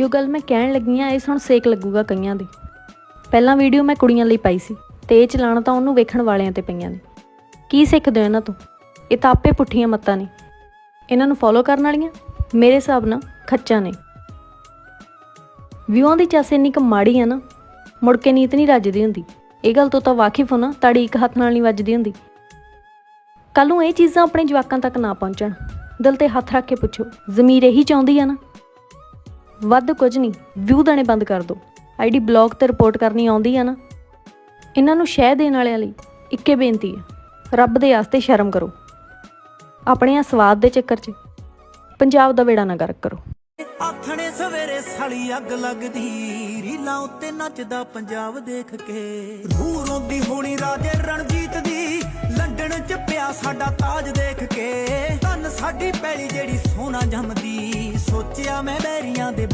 ਜੋ ਗੱਲ ਮੈਂ ਕਹਿਣ ਲੱਗੀ ਆ, ਇਹ ਹੁਣ ਸੇਕ ਲੱਗੂਗਾ ਕਈਆਂ ਦੇ। ਪਹਿਲਾਂ ਵੀਡੀਓ ਮੈਂ ਕੁੜੀਆਂ ਲਈ ਪਾਈ ਸੀ ਤੇ ਇਹ ਚਲਾਣ ਤਾਂ ਉਹਨੂੰ ਵੇਖਣ ਵਾਲਿਆਂ ਤੇ ਪਈਆਂ ਨੇ। ਕੀ ਸਿੱਖਦੇ ਹੋ ਇਹਨਾਂ ਤੋਂ? ਇਹ ਤਾਂ ਆਪੇ ਪੁੱਠੀਆਂ ਮੱਤਾਂ ਨੇ। ਇਹਨਾਂ ਨੂੰ ਫੋਲੋ ਕਰਨ ਵਾਲੀਆਂ? ਮੇਰੇ ਹਿਸਾਬ ਨਾਲ ਖੱਚਾਂ ਨੇ। ਵਿਊਆਂ ਦੀ ਚਾਸ ਇੰਨੀ ਕੁ ਮਾੜੀ ਆ ਨਾ, ਮੁੜ ਕੇ ਨੀਤ ਨਹੀਂ ਰੱਜਦੀ ਹੁੰਦੀ। ਇਹ ਗੱਲ ਤੋਂ ਤਾਂ ਵਾਕਿਫ ਹੋ ਨਾ, ਤਾੜੀ ਇੱਕ ਹੱਥ ਨਾਲ ਨਹੀਂ ਵੱਜਦੀ ਹੁੰਦੀ। ਕੱਲ ਨੂੰ ਇਹ ਚੀਜ਼ਾਂ ਆਪਣੇ ਜਵਾਕਾਂ ਤੱਕ ਨਾ ਪਹੁੰਚਣ। ਦਿਲ ਤੇ ਹੱਥ ਰੱਖ ਕੇ ਪੁੱਛੋ, ਜ਼ਮੀਰ ਇਹੀ ਚਾਹੁੰਦੀ ਆ ਨਾ? ਵੱਧ ਕੁਝ ਨਹੀਂ, ਵਿਊ ਦਾਣੇ ਬੰਦ ਕਰ ਦਿਓ ਆਈਡੀ ਬਲੌਗ ਤੇ ਰਿਪੋਰਟ ਕਰਨੀ ਆਉਂਦੀ ਆ ਨਾ। ਇਹਨਾਂ ਨੂੰ ਸ਼ਹਿ ਦੇਣ ਵਾਲਿਆਂ ਲਈ ਇੱਕੇ ਬੇਨਤੀ ਹੈ ਰੱਬ ਦੇ ਆਸਤੇ ਸ਼ਰਮ ਕਰੋ। ਆਪਣੇ ਆ ਸਵਾਦ ਦੇ ਚੱਕਰ 'ਚ, ਪੰਜਾਬ ਦਾ ਬੇੜਾ ਨਾ ਗਰਕ ਕਰੋ। ਆਥਣੇ ਸਵੇਰੇ ਸਾਲੀ ਅੱਗ ਲੱਗਦੀ, ਰੀਲਾਂ ਉੱਤੇ ਨੱਚਦਾ ਪੰਜਾਬ ਦੇਖ ਕੇ। ਰੂਹ ਰੋਂਦੀ ਹੋਣੀ ਰਾਜੇ ਰਣਜੀਤ ਦੀ, ਲੰਡਨ ਚ ਪਿਆ ਸਾਡਾ ਤਾਜ ਦੇਖ ਕੇ। ਧੰਨ ਸਾਡੀ ਪੈਲੀ ਜਿਹੜੀ ਸੋਨਾ ਜੰਮਦੀ ਮੈਂ ਬੈਰੀਆਂ ਦੇ